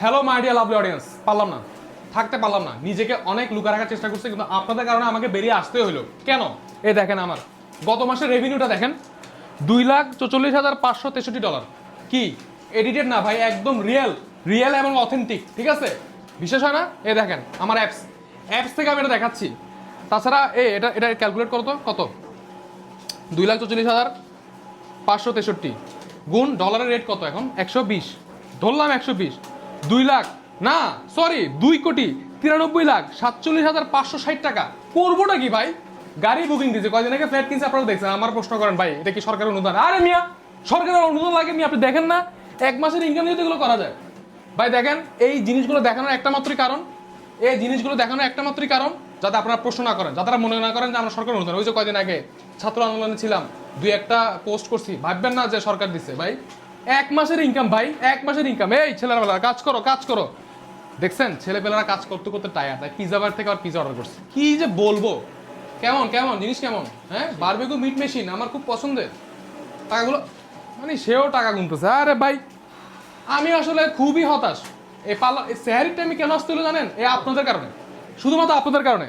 Hello my dear lovely audience পারলাম না। থাকতে পারলাম না। নিজেকে অনেক লুকা রাখার চেষ্টা করছি, কিন্তু আপনাদের কারণে আমাকে বেরিয়ে আসতে হলো কেন? এ দেখেন আমার। গত মাসের রেভিনিউটা দেখেন। দুই লাখ চৌচল্লিশ হাজার পাঁচশো তেষট্টি ডলার কি? এডিটেড না ভাই, একদম রিয়েল রিয়েল এবং অথেন্টিক ঠিক আছে? বিশেষ হয় না? এ দেখেন, আমার অ্যাপস অ্যাপস থেকে আমি এটা দেখাচ্ছি। তাছাড়া, এ, এটা এটা ক্যালকুলেট করো তো, কত? দুই লাখ চৌচল্লিশ হাজার পাঁচশো তেষট্টি। গুণ ডলারের রেট কত এখন? একশো বিশ। ধরলাম একশো বিশ। দুই লাখ। না সরি দুই কোটি তিরানব্বই লাখ সাতচল্লিশ হাজার পাঁচশো ষাট টাকা। করবোটা কি ভাই? গাড়ি বুকিং দিয়েছে। কয়দিন আগে? ফ্ল্যাট কিনছে, আপনারা দেখছেন। আমার প্রশ্ন করেন, ভাই, এটা কি সরকারের অনুদান? আরে মিয়া, সরকারের অনুদান লাগে মিয়া, আপনি দেখেন না? এক মাসের ইনকাম যদি এগুলো করা যায়। ভাই, দেখেন, এই জিনিসগুলো দেখানোর একটা মাত্রই কারণ। এই জিনিসগুলো দেখানোর একটা মাত্রই কারণ, যাতে আপনারা প্রশ্ন না করেন। যাতে মনে না করেন যে আমরা সরকার অনুদান। ওই যে কয়দিন আগে ছাত্র আন্দোলনে ছিলাম, দুই একটা পোস্ট করছি। ভাববেন না যে সরকার দিচ্ছে, ভাই। এক মাসের ইনকাম ভাই, এক মাসের ইনকাম এই ছেলেবেলা কাজ করো কাজ করো। দেখছেন, ছেলেপেলারা কাজ করতে করতে টায়ার তাই পিজা বার থেকে আবার পিজা অর্ডার করছে। কি যে বলব? কেমন কেমন? জিনিস কেমন? হ্যাঁ? বারবেকু মিট মেশিন আমার খুব পছন্দের। টাকাগুলো মানে সেও টাকা গুনতেছে। আরে ভাই, আমি আসলে খুবই হতাশ। এই পাল্লা এই স্যারির টাইমে কেন আসতে হলো জানেন? এই আপনাদের কারণে। শুধুমাত্র আপনাদের কারণে।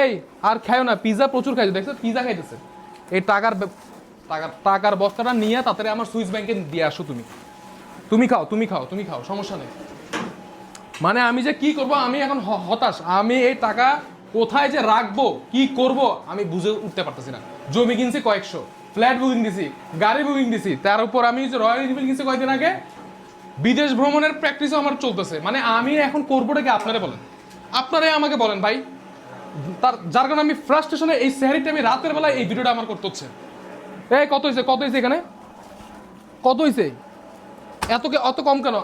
এই, আর খায়ও না পিজা প্রচুর খাইছে। দেখছ পিজা খাইতেছে। এই টাকার টাকার টাকার বস্তাটা নিয়ে তাড়াতাড়ি আমার সুইস ব্যাংকে দিয়ে আসো তুমি। তুমি খাও তুমি খাও তুমি খাও, সমস্যা নেই। মানে আমি যে কি করব, আমি এখন হতাশ। আমি এই টাকা কোথায় যে রাখব, কি করব, আমি বুঝে উঠতে পারতেছি না। জমি কিনছি কয়েকশো, ফ্ল্যাট বুকিং দিছি, গাড়ি বুকিং দিছি, তার উপর আমি যে রয়্যাল এনফিল্ড কিনছি কয়েকদিন আগে, বিদেশ ভ্রমণের প্র্যাকটিসও আমার চলতেছে। মানে আমি এখন করবোটা কি আপনারা বলেন? আপনারাই আমাকে বলেন ভাই। তার যার কারণে আমি ফ্রাস্ট্রেশনে এই স্যারিটা আমি রাতের বেলায় এই ভিডিওটা আমার করতে হচ্ছে। এই, কত হয়েছে কত হয়েছে এখানে? কত হয়েছে এত অত কম কেন?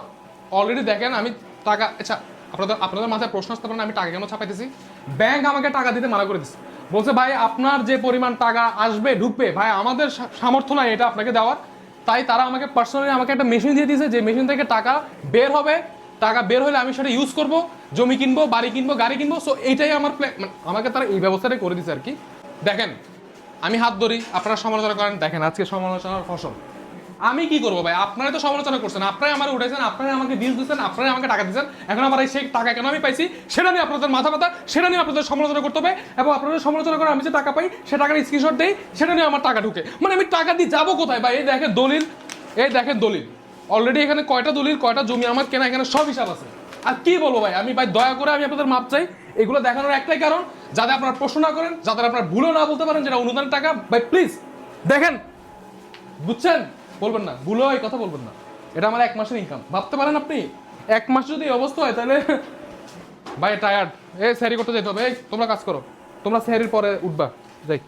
অলরেডি দেখেন, আমি টাকা আচ্ছা আপনাদের আপনাদের মাথায় প্রশ্ন আসতে পারেন আমি টাকা কেন ছাপাইতেছি? ব্যাংক আমাকে টাকা দিতে মানা করে দিচ্ছে বলছে, ভাই, আপনার যে পরিমাণ টাকা আসবে, ঢুকবে, ভাই, আমাদের সামর্থ্য নাই এটা আপনাকে দেওয়ার। তাই তারা আমাকে পার্সোনালি আমাকে একটা মেশিন দিয়ে দিয়েছে, যে মেশিন থেকে টাকা বের হবে। টাকা বের হলে আমি সেটা ইউজ করব, জমি কিনবো, বাড়ি কিনবো, গাড়ি কিনবো। সো এইটাই আমার প্ল্যান মানে আমাকে তারা এই ব্যবস্থাটাই করে দিচ্ছে আর কি। দেখেন আমি হাত ধরি, আপনারা সমালোচনা করেন। দেখেন, আজকে সমালোচনার ফসল। আমি কি করব ভাই? আপনারাই তো সমালোচনা করছেন, আপনারাই আমার উঠেছেন আপনারাই আমাকে বিল দিচ্ছেন, আপনারাই আমাকে টাকা দিচ্ছেন। এখন আমার এই সেই টাকা কেন আমি পাইছি? সেটা নিয়ে আপনাদের মাথা ব্যথা, সেটা নিয়ে আপনাদের সমালোচনা করতে হবে। এবং আপনাদের সমালোচনা করে আমি যে টাকা পাই, সে টাকার স্ক্রিনশট দেই, সেটা নিয়ে আমার টাকা ঢুকে। মানে আমি টাকা দিয়ে যাব কোথায় ভাই? এই দেখেন দলিল, এই দেখেন দলিল। অলরেডি এখানে কয়টা দলিল, কয়টা জমি আমার কেনা, এখানে সব হিসাব আছে। আর কি বলব ভাই? আমি ভাই দয়া করে আমি আপনাদের মাপ চাই। এগুলো দেখানোর একটাই কারণ যাতে আপনার প্রশ্ন না করেন, যাতে আপনার ভুলও না বলতে পারেন যেটা অনুদানের টাকা। বাই প্লিজ দেখেন, বুঝছেন? বলবেন না, ভুলও এই কথা বলবেন না। এটা আমার এক মাসের ইনকাম ভাবতে পারেন আপনি? এক মাস যদি অবস্থা হয়, তাহলে ভাই টায়ার্ড এ স্যারি করতে যেতে হবে। এই, তোমরা কাজ করো। তোমরা স্যারির পরে উঠবা। যাই।